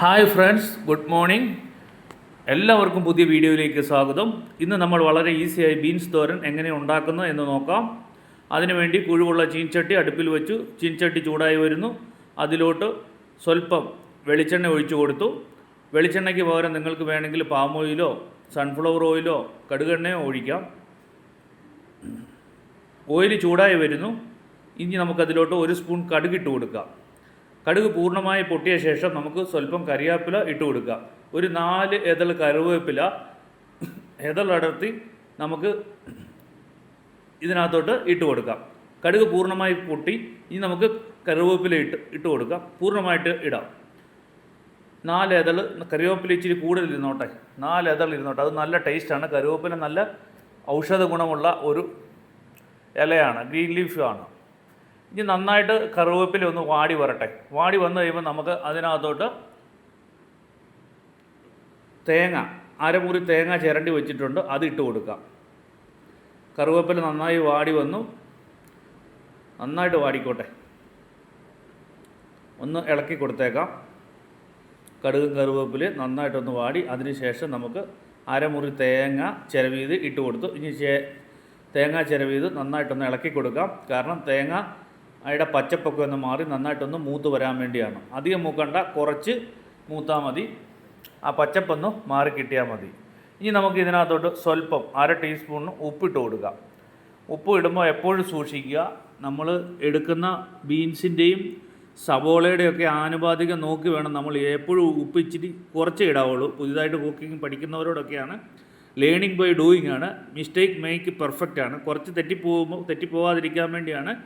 Hi friends good morning എല്ലാവർക്കും പുതിയ വീഡിയോയിലേക്ക് സ്വാഗതം. ഇന്ന് നമ്മൾ വളരെ ഈസിയായി ബീൻസ് തോരൻ എങ്ങനെ ഉണ്ടാക്കുന്നു എന്ന് നോക്കാം. അതിനുവേണ്ടി കുഴിവുള്ള ചീൻചട്ടി അടുപ്പിൽ വെച്ചു. ചീൻചട്ടി ചൂടായി വരുന്നു. അതിലോട്ട് സ്വല്പം വെളിച്ചെണ്ണ ഒഴിച്ചു കൊടുത്തു. വെളിച്ചെണ്ണയ്ക്ക് പകരം നിങ്ങൾക്ക് വേണമെങ്കിൽ പാം ഓയിലോ സൺഫ്ലവർ ഓയിലോ കടുകെണ്ണയോ ഒഴിക്കാം. ഓയിൽ ചൂടായി വരുന്നു. ഇനി നമുക്കതിലോട്ട് ഒരു സ്പൂൺ കടുകിട്ട് കൊടുക്കാം. കടുക് പൂർണമായി പൊട്ടിയ ശേഷം നമുക്ക് സ്വല്പം കറിവേപ്പില ഇട്ട് കൊടുക്കുക. ഒരു നാല് എതൾ കറിവേപ്പില എതൾ അടർത്തി നമുക്ക് ഇതിനകത്തോട്ട് ഇട്ട് കൊടുക്കാം. കടുക് പൂർണമായി പൊട്ടി ഇനി നമുക്ക് കറിവേപ്പില ഇട്ട് ഇട്ട് കൊടുക്കാം. പൂർണമായിട്ട് ഇടാം. നാല് എതൾ കറിവേപ്പില ഇച്ചിരി കൂടുതൽ ഇരുന്നോട്ടെ നാല് എതൾ ഇരുന്നോട്ടെ? അത് നല്ല ടേസ്റ്റാണ്. കറിവേപ്പില നല്ല ഔഷധ ഗുണമുള്ള ഒരു ഇലയാണ് ഗ്രീൻ ലീഫാണ് ഇനി നന്നായിട്ട് കറിവേപ്പില ഒന്ന് വാടി വരട്ടെ. വാടി വന്നു കഴിയുമ്പോൾ നമുക്ക് അതിനകത്തോട്ട് തേങ്ങ അരമുറി തേങ്ങ ചിരണ്ടി വെച്ചിട്ടുണ്ട് അത് ഇട്ട് കൊടുക്കാം. കറിവേപ്പില നന്നായി വാടി വന്നു. നന്നായിട്ട് വാടിക്കോട്ടെ. ഒന്ന് ഇളക്കി കൊടുത്തേക്കാം. കടുകും കറിവേപ്പില നന്നായിട്ടൊന്ന് വാടി അതിനുശേഷം നമുക്ക് അരമുറി തേങ്ങ ചിരവീത് ഇട്ട് കൊടുത്തു. ഇനി തേങ്ങ ചിരവീത് നന്നായിട്ടൊന്ന് ഇളക്കി കൊടുക്കാം. കാരണം തേങ്ങ അതിയുടെ പച്ചപ്പൊക്കെ ഒന്ന് മാറി നന്നായിട്ടൊന്ന് മൂത്ത് വരാൻ വേണ്ടിയാണ്. അധികം മൂക്കണ്ട കുറച്ച് മൂത്താൽ മതി. ആ പച്ചപ്പൊന്ന് മാറി കിട്ടിയാൽ മതി. ഇനി നമുക്ക് ഇതിനകത്തോട്ട് സ്വല്പം അര ടീസ്പൂണ് ഉപ്പിട്ട് കൊടുക്കാം. ഉപ്പ് ഇടുമ്പോൾ എപ്പോഴും സൂക്ഷിക്കുക. നമ്മൾ എടുക്കുന്ന ബീൻസിന്റെയും സവോളയുടെയും ഒക്കെ ആനുപാതികം നോക്കി വേണം നമ്മൾ എപ്പോഴും ഉപ്പ് ഇച്ചിരി കുറച്ച് ഇടാവുള്ളൂ. പുതിയതായിട്ട് കുക്കിംഗ് പഠിക്കുന്നവരോടൊക്കെയാണ്. ലേണിംഗ് ബൈ ഡൂയിങ് ആണ്. മിസ്റ്റേക്ക് മേക്ക് പെർഫെക്റ്റ് ആണ്. കുറച്ച് തെറ്റിപ്പോകുമ്പോൾ തെറ്റിപ്പോവാതിരിക്കാൻ വേണ്ടിയാണ്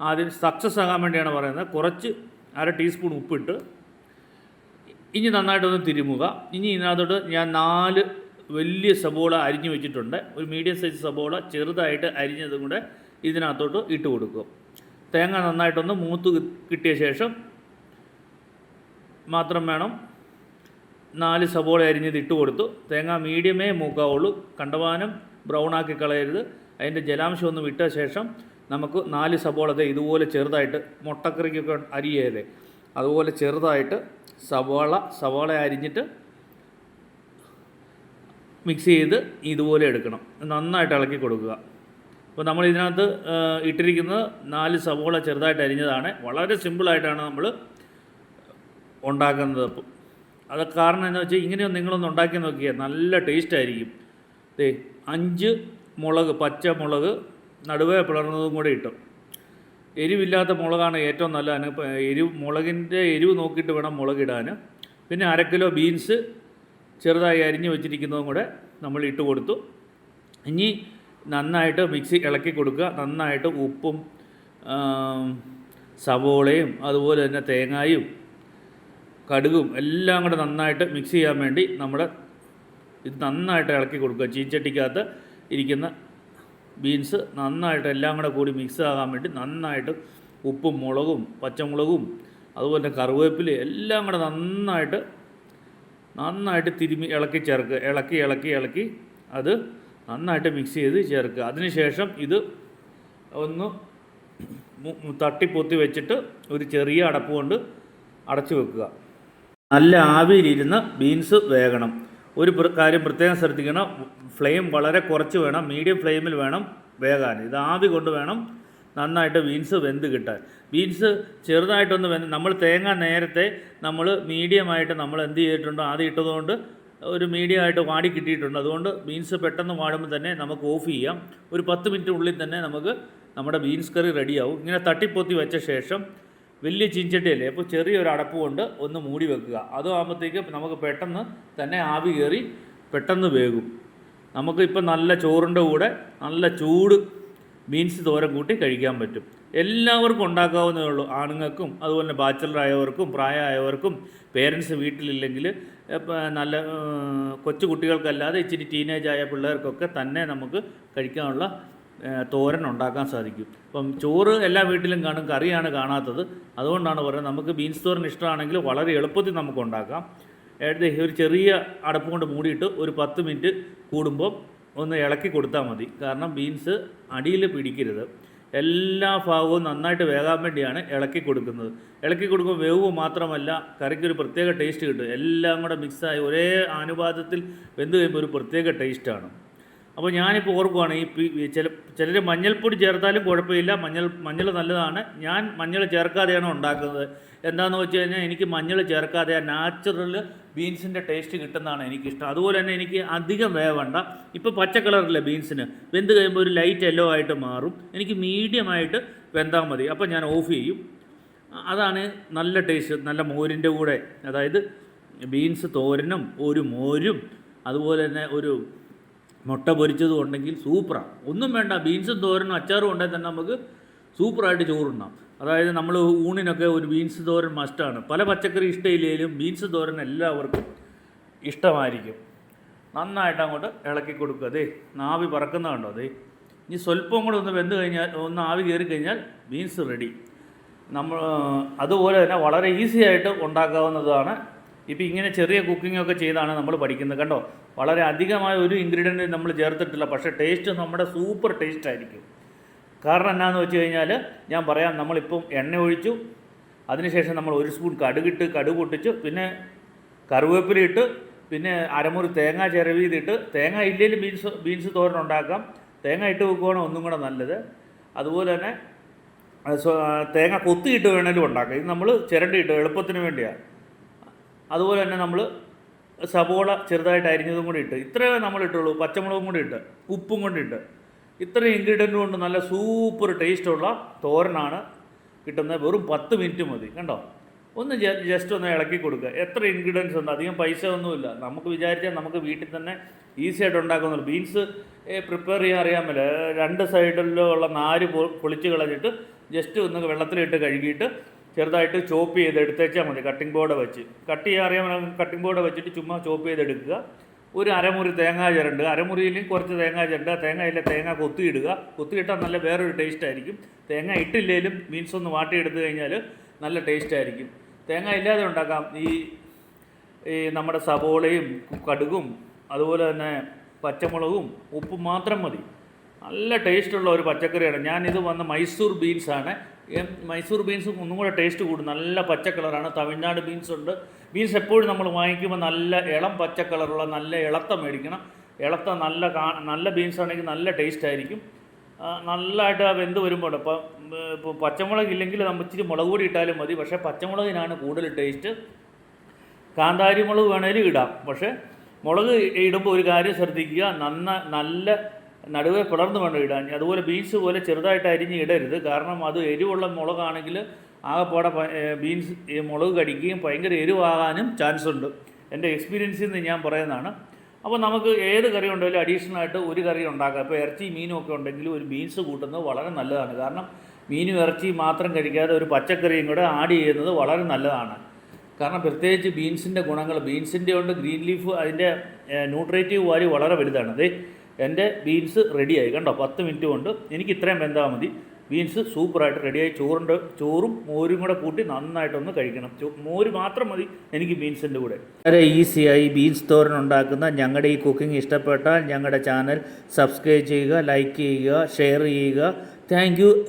ആദ്യം സക്സസ് ആകാൻ വേണ്ടിയാണ് പറയുന്നത്. കുറച്ച് അര ടീസ്പൂൺ ഉപ്പിട്ട് ഇനി നന്നായിട്ടൊന്ന് തിരുമുക. ഇനി ഇതിനകത്തോട്ട് ഞാൻ നാല് വലിയ സബോള അരിഞ്ഞു വെച്ചിട്ടുണ്ട്. ഒരു മീഡിയം സൈസ് സബോള ചെറുതായിട്ട് അരിഞ്ഞതും കൂടെ ഇതിനകത്തോട്ട് ഇട്ട് കൊടുക്കുക. തേങ്ങ നന്നായിട്ടൊന്ന് മൂത്ത് കിട്ടിയ ശേഷം മാത്രം വേണം നാല് സബോള അരിഞ്ഞത് ഇട്ട് കൊടുത്തു തേങ്ങ മീഡിയമേ മൂക്കാവുള്ളൂ. കണ്ടവാനം ബ്രൗൺ ആക്കി കളയരുത്. അതിന്റെ ജലാംശം ഒന്ന് വിട്ട ശേഷം നമുക്ക് നാല് സബോള ഇതുപോലെ ചെറുതായിട്ട് മുട്ടക്കറിക്കൊക്കെ അരിയേലേ അതുപോലെ ചെറുതായിട്ട് സവാള സവാള അരിഞ്ഞിട്ട് മിക്സ് ചെയ്ത് ഇതുപോലെ എടുക്കണം. നന്നായിട്ട് ഇളക്കി കൊടുക്കുക. അപ്പോൾ നമ്മൾ ഇതിനകത്ത് ഇട്ടിരിക്കുന്നത് നാല് സവോള ചെറുതായിട്ട് അരിഞ്ഞതാണ്. വളരെ സിമ്പിളായിട്ടാണ് നമ്മൾ ഉണ്ടാക്കുന്നത്. അപ്പോൾ അത് കാരണം എന്ന് വെച്ചാൽ ഇങ്ങനെയൊന്ന് നിങ്ങളൊന്ന് ഉണ്ടാക്കി നോക്കിയാൽ നല്ല ടേസ്റ്റ് ആയിരിക്കും. ദേ അഞ്ച് മുളക് പച്ച മുളക് നടുവേ പിളർന്നതും കൂടെ ഇട്ടു. എരിവില്ലാത്ത മുളകാണ് ഏറ്റവും നല്ല എരിവ് മുളകിന്റെ എരിവ് നോക്കിയിട്ട് വേണം മുളകിടാൻ. പിന്നെ അര കിലോ ബീൻസ് ചെറുതായി അരിഞ്ഞ് വെച്ചിരിക്കുന്നതും കൂടെ നമ്മൾ ഇട്ട് കൊടുത്തു. ഇനി നന്നായിട്ട് മിക്സി ഇളക്കി കൊടുക്കുക. നന്നായിട്ട് ഉപ്പും സവോളയും അതുപോലെ തന്നെ തേങ്ങായും കടുകും എല്ലാം കൂടെ നന്നായിട്ട് മിക്സ് ചെയ്യാൻ വേണ്ടി നമ്മുടെ ഇത് നന്നായിട്ട് ഇളക്കി കൊടുക്കുക. ചീച്ചട്ടിക്കകത്ത് ഇരിക്കുന്ന ബീൻസ് നന്നായിട്ട് എല്ലാം കൂടെ കൂടി മിക്സ് ആകാൻ വേണ്ടി നന്നായിട്ട് ഉപ്പും മുളകും പച്ചമുളകും അതുപോലെ തന്നെ കറിവേപ്പില എല്ലാം കൂടെ നന്നായിട്ട് നന്നായിട്ട് തിരുമി ഇളക്കി ചേർക്കുക. ഇളക്കി ഇളക്കി ഇളക്കി അത് നന്നായിട്ട് മിക്സ് ചെയ്ത് ചേർക്കുക. അതിനുശേഷം ഇത് ഒന്ന് തട്ടിപ്പൊത്തി വെച്ചിട്ട് ഒരു ചെറിയ അടപ്പ് കൊണ്ട് അടച്ചു വെക്കുക. നല്ല ആവിയിലിരുന്ന് ബീൻസ് വേകണം. ഒരു കാര്യം പ്രത്യേകം ശ്രദ്ധിക്കണം. ഫ്ലെയിം വളരെ കുറച്ച് വേണം. മീഡിയം ഫ്ലെയിമിൽ വേണം വേകാൻ. ഇത് ആവി കൊണ്ട് വേണം നന്നായിട്ട് ബീൻസ് വെന്ത് കിട്ടാൻ. ബീൻസ് ചെറുതായിട്ടൊന്ന് വെന്ത് നമ്മൾ തേങ്ങ നേരത്തെ നമ്മൾ മീഡിയമായിട്ട് നമ്മൾ എന്ത് ചെയ്തിട്ടുണ്ടോ ആദ്യം ഇട്ടതുകൊണ്ട് ഒരു മീഡിയം ആയിട്ട് വാടി കിട്ടിയിട്ടുണ്ട്. അതുകൊണ്ട് ബീൻസ് പെട്ടെന്ന് വാടുമ്പോൾ തന്നെ നമുക്ക് ഓഫ് ചെയ്യാം. ഒരു പത്ത് മിനിറ്റ് ഉള്ളിൽ തന്നെ നമുക്ക് നമ്മുടെ ബീൻസ് കറി റെഡിയാവും. ഇങ്ങനെ തട്ടിപ്പൊത്തി വെച്ച ശേഷം വലിയ ചീഞ്ചട്ടിയല്ലേ? അപ്പോൾ ചെറിയൊരു അടപ്പ് കൊണ്ട് ഒന്ന് മൂടി വെക്കുക. അതും ആകുമ്പോഴത്തേക്ക് നമുക്ക് പെട്ടെന്ന് തന്നെ ആവി കയറി പെട്ടെന്ന് വേകും. നമുക്ക് ഇപ്പം നല്ല ചോറിന്റെ കൂടെ നല്ല ചൂട് മീൻസ് തോരൻ കൂട്ടി കഴിക്കാൻ പറ്റും. എല്ലാവർക്കും ഉണ്ടാക്കാവുന്നേ ഉള്ളൂ. ആണുങ്ങൾക്കും അതുപോലെ ആയവർക്കും പ്രായമായവർക്കും പേരൻസ് വീട്ടിലില്ലെങ്കിൽ നല്ല കൊച്ചു കുട്ടികൾക്കല്ലാതെ ഇച്ചിരി ടീനേജ് ആയ പിള്ളേർക്കൊക്കെ തന്നെ നമുക്ക് കഴിക്കാനുള്ള തോരൻ ഉണ്ടാക്കാൻ സാധിക്കും. അപ്പം ചോറ് എല്ലാ വീട്ടിലും കാണും കറിയാണ് കാണാത്തത്. അതുകൊണ്ടാണ് പറയുന്നത് നമുക്ക് ബീൻസ് തോരൻ ഇഷ്ടമാണെങ്കിൽ വളരെ എളുപ്പത്തിൽ നമുക്ക് ഉണ്ടാക്കാം. ഒരു ചെറിയ അടപ്പ് കൊണ്ട് മൂടിയിട്ട് ഒരു പത്ത് മിനിറ്റ് കൂടുമ്പോൾ ഒന്ന് ഇളക്കി കൊടുത്താൽ മതി. കാരണം ബീൻസ് അടിയിൽ പിടിക്കരുത്. എല്ലാ ഭാഗവും നന്നായിട്ട് വേകാൻ വേണ്ടിയാണ് ഇളക്കി കൊടുക്കുന്നത്. ഇളക്കി കൊടുക്കുമ്പോൾ വേവ് മാത്രമല്ല കറിക്കൊരു പ്രത്യേക ടേസ്റ്റ് കിട്ടും. എല്ലാം കൂടെ മിക്സായി ഒരേ അനുപാതത്തിൽ വെന്ത് കഴിയുമ്പോൾ ഒരു പ്രത്യേക ടേസ്റ്റാണ് അപ്പോൾ ഞാനിപ്പോൾ ഓർക്കുവാണ് ഈ ചില ചിലർ മഞ്ഞൾപ്പൊടി ചേർത്താലും കുഴപ്പമില്ല മഞ്ഞൾ മഞ്ഞൾ നല്ലതാണ്. ഞാൻ മഞ്ഞൾ ചേർക്കാതെയാണ് ഉണ്ടാക്കുന്നത്. എന്താണെന്ന് വെച്ച് കഴിഞ്ഞാൽ എനിക്ക് മഞ്ഞൾ ചേർക്കാതെ ആ നാച്ചുറൽ ബീൻസിന്റെ ടേസ്റ്റ് കിട്ടുന്നതാണ് എനിക്കിഷ്ടം. അതുപോലെ തന്നെ എനിക്ക് അധികം വേവണ്ട. ഇപ്പോൾ പച്ച കളറില്ല ബീൻസിന് വെന്ത് കഴിയുമ്പോൾ ഒരു ലൈറ്റ് യെല്ലോ ആയിട്ട് മാറും. എനിക്ക് മീഡിയമായിട്ട് വെന്താൽ മതി. അപ്പോൾ ഞാൻ ഓഫ് ചെയ്യും. അതാണ് നല്ല ടേസ്റ്റ് നല്ല മോരിന്റെ കൂടെ. അതായത് ബീൻസ് തോരനും ഒരു മോരും അതുപോലെ തന്നെ ഒരു മുട്ട പൊരിച്ചതും ഉണ്ടെങ്കിൽ സൂപ്പറാണ് ഒന്നും വേണ്ട ബീൻസും തോരനും അച്ചാറും ഉണ്ടെങ്കിൽ തന്നെ നമുക്ക് സൂപ്പറായിട്ട് ചോറുണ്ടാം അതായത് നമ്മൾ ഊണിനൊക്കെ ഒരു ബീൻസ് തോരൻ മസ്റ്റാണ് പല പച്ചക്കറി ഇഷ്ടമില്ലെങ്കിലും ബീൻസ് തോരൻ എല്ലാവർക്കും ഇഷ്ടമായിരിക്കും. നന്നായിട്ട് അങ്ങോട്ട് ഇളക്കി കൊടുക്കുക. അതെ നാവി പറക്കുന്ന കണ്ടോ? അതെ ഇനി സ്വല്പം കൂടെ ഒന്ന് വെന്ത് കഴിഞ്ഞാൽ ഒന്ന് ആവി കയറി കഴിഞ്ഞാൽ ബീൻസ് റെഡി നമ്മൾ അതുപോലെ തന്നെ വളരെ ഈസി ആയിട്ട് ഉണ്ടാക്കാവുന്നതാണ് ഇപ്പോൾ ഇങ്ങനെ ചെറിയ കുക്കിംഗ് ഒക്കെ ചെയ്താണ് നമ്മൾ പഠിക്കുന്നത്. കണ്ടോ? വളരെ അധികമായ ഒരു ഇൻഗ്രീഡിയന്റ് നമ്മൾ ചേർത്തിട്ടില്ല. പക്ഷേ ടേസ്റ്റ് നമ്മുടെ സൂപ്പർ ടേസ്റ്റ് ആയിരിക്കും. കാരണം എന്നാന്ന് വെച്ച് കഴിഞ്ഞാൽ ഞാൻ പറയാം നമ്മളിപ്പം എണ്ണ ഒഴിച്ചു അതിനുശേഷം നമ്മൾ ഒരു സ്പൂൺ കടുകിട്ട് കടുക് പൊട്ടിച്ചു പിന്നെ കറിവേപ്പില ഇട്ട് പിന്നെ അരമുറി തേങ്ങ ചിരവീതിട്ട് തേങ്ങ ഇല്ലെങ്കിലും ബീൻസ് ബീൻസ് തോരൻ ഉണ്ടാക്കാം. തേങ്ങ ഇട്ട് വെക്കുകയാണ് ഒന്നും കൂടെ നല്ലത്. അതുപോലെ തന്നെ തേങ്ങ കൊത്തിയിട്ട് വേണേലും ഉണ്ടാക്കാം. ഇത് നമ്മൾ ചിരണ്ടിയിട്ട് എളുപ്പത്തിന് വേണ്ടിയാണ് അതുപോലെ തന്നെ നമ്മൾ സബോള ചെറുതായിട്ട് അരിഞ്ഞതും കൂടി ഇട്ട് ഇത്രയേ നമ്മൾ ഇട്ടുള്ളൂ. പച്ചമുളകും കൂടി ഇട്ട് ഉപ്പും കൊണ്ട് ഇട്ട്. ഇത്രയും ഇൻഗ്രീഡിയന്റ് കൊണ്ട് നല്ല സൂപ്പർ ടേസ്റ്റുള്ള തോരനാണ് കിട്ടുന്നത്. വെറും പത്ത് മിനിറ്റ് മതി കണ്ടോ? ഒന്ന് ജസ്റ്റ് ഒന്ന് ഇളക്കി കൊടുക്കുക. എത്ര ഇൻഗ്രീഡിയൻസ് ഉണ്ട്? അധികം പൈസ ഒന്നുമില്ല നമുക്ക് വിചാരിച്ചാൽ നമുക്ക് വീട്ടിൽ തന്നെ ഈസി ആയിട്ട് ഉണ്ടാക്കുന്നുള്ളൂ ബീൻസ് പ്രിപ്പയർ ചെയ്യാൻ അറിയാൻ പറ്റില്ല രണ്ട് സൈഡിലുള്ള നാര് പൊളിച്ച് കളഞ്ഞിട്ട് ജസ്റ്റ് ഒന്ന് വെള്ളത്തിലിട്ട് കഴുകിയിട്ട് ചെറുതായിട്ട് ചോപ്പ് ചെയ്ത് എടുത്തേച്ചാൽ മതി കട്ടിംഗ് ബോർഡ് വെച്ച്. കട്ട് ചെയ്യാൻ അറിയാൻ കട്ടിംഗ് ബോർഡ് വെച്ചിട്ട് ചുമ്മാ ചോപ്പ് ചെയ്തെടുക്കുക ഒരു അരമുറി തേങ്ങ ചിരണ്ട് അരമുറിയിൽ കുറച്ച് തേങ്ങ ചിരണ്ട് തേങ്ങയിലെ തേങ്ങ കൊത്തിയിടുക. കൊത്തിയിട്ടാൽ നല്ല വേറൊരു ടേസ്റ്റ് ആയിരിക്കും. തേങ്ങ ഇട്ടില്ലെങ്കിലും മീൻസ് ഒന്ന് വാട്ടി വാട്ടിയെടുത്ത് കഴിഞ്ഞാൽ നല്ല ടേസ്റ്റ് ആയിരിക്കും. തേങ്ങ ഇല്ലാതെ ഉണ്ടാക്കാം. ഈ ഈ നമ്മുടെ സബോളയും കടുകും അതുപോലെ തന്നെ പച്ചമുളകും ഉപ്പും മാത്രം മതി. നല്ല ടേസ്റ്റുള്ള ഒരു പച്ചക്കറിയാണ്. ഞാനിത് വന്ന മൈസൂർ ബീൻസാണ് മൈസൂർ ബീൻസ് ഒന്നും കൂടെ ടേസ്റ്റ് കൂടും. നല്ല പച്ച കളറാണ് തമിഴ്നാട് ബീൻസ് ഉണ്ട്. ബീൻസ് എപ്പോഴും നമ്മൾ വാങ്ങിക്കുമ്പോൾ നല്ല ഇളം പച്ച കളറുള്ള നല്ല ഇളത്ത മേടിക്കണം. ഇളത്ത നല്ല നല്ല ബീൻസ് ആണെങ്കിൽ നല്ല ടേസ്റ്റ് ആയിരിക്കും. നല്ലതായിട്ട് ആ വെന്ത് വരുമ്പോൾ ഇപ്പം ഇപ്പോൾ പച്ചമുളക് ഇല്ലെങ്കിൽ നമ്മൾ ഇച്ചിരി മുളക് പൊടി ഇട്ടാലും മതി. പക്ഷേ പച്ചമുളകിനാണ് കൂടുതൽ ടേസ്റ്റ് കാന്താരി മുളക് വേണേലും ഇടാം. പക്ഷേ മുളക് ഇടുമ്പോൾ ഒരു കാര്യം ശ്രദ്ധിക്കുക. നന്ന നല്ല നടുവെ പിളർന്ന് വേണം ഇടാൻ. അതുപോലെ ബീൻസ് പോലെ ചെറുതായിട്ട് അരിഞ്ഞ് ഇടരുത്. കാരണം അത് എരിവുള്ള മുളകാണെങ്കിൽ ആകെപ്പാടെ പോട ബീൻസ് മുളക് കടിക്കുകയും ഭയങ്കര എരിവാകാനും ചാൻസ് ഉണ്ട്. എന്റെ എക്സ്പീരിയൻസിൽ നിന്ന് ഞാൻ പറയുന്നതാണ്. അപ്പോൾ നമുക്ക് ഏത് കറി ഉണ്ടെങ്കിലും അഡീഷണൽ ആയിട്ട് ഒരു കറി ഉണ്ടാക്കാം. ഇപ്പോൾ ഇറച്ചി മീനും ഒക്കെ ഉണ്ടെങ്കിൽ ഒരു ബീൻസ് കൂട്ടുന്നത് വളരെ നല്ലതാണ്. കാരണം മീനും ഇറച്ചി മാത്രം കഴിക്കാതെ ഒരു പച്ചക്കറിയും കൂടെ ആഡ് ചെയ്യുന്നത് വളരെ നല്ലതാണ്. കാരണം പ്രത്യേകിച്ച് ബീൻസിന്റെ ഗുണങ്ങൾ ബീൻസിന്റെ കൊണ്ട് ഗ്രീൻ ലീഫ് അതിന്റെ ന്യൂട്രേറ്റീവ് വാല്യൂ വളരെ വലുതാണ്. അതെ എന്റെ ബീൻസ് റെഡിയായി. കണ്ടോ? പത്ത് മിനിറ്റ് കൊണ്ട് എനിക്ക് ഇത്രയും വെന്താൽ മതി. ബീൻസ് സൂപ്പറായിട്ട് റെഡിയായി. ചോറുണ്ട് ചോറും മോരും കൂടെ കൂട്ടി നന്നായിട്ടൊന്ന് കഴിക്കണം. മോര് മാത്രം മതി എനിക്ക് ബീൻസിന്റെ കൂടെ. വളരെ ഈസിയായി ബീൻസ് തോരൻ ഉണ്ടാക്കുന്ന ഞങ്ങളുടെ ഈ കുക്കിംഗ് ഇഷ്ടപ്പെട്ടാൽ ഞങ്ങളുടെ ചാനൽ സബ്സ്ക്രൈബ് ചെയ്യുക ലൈക്ക് ചെയ്യുക ഷെയർ ചെയ്യുക. Thank you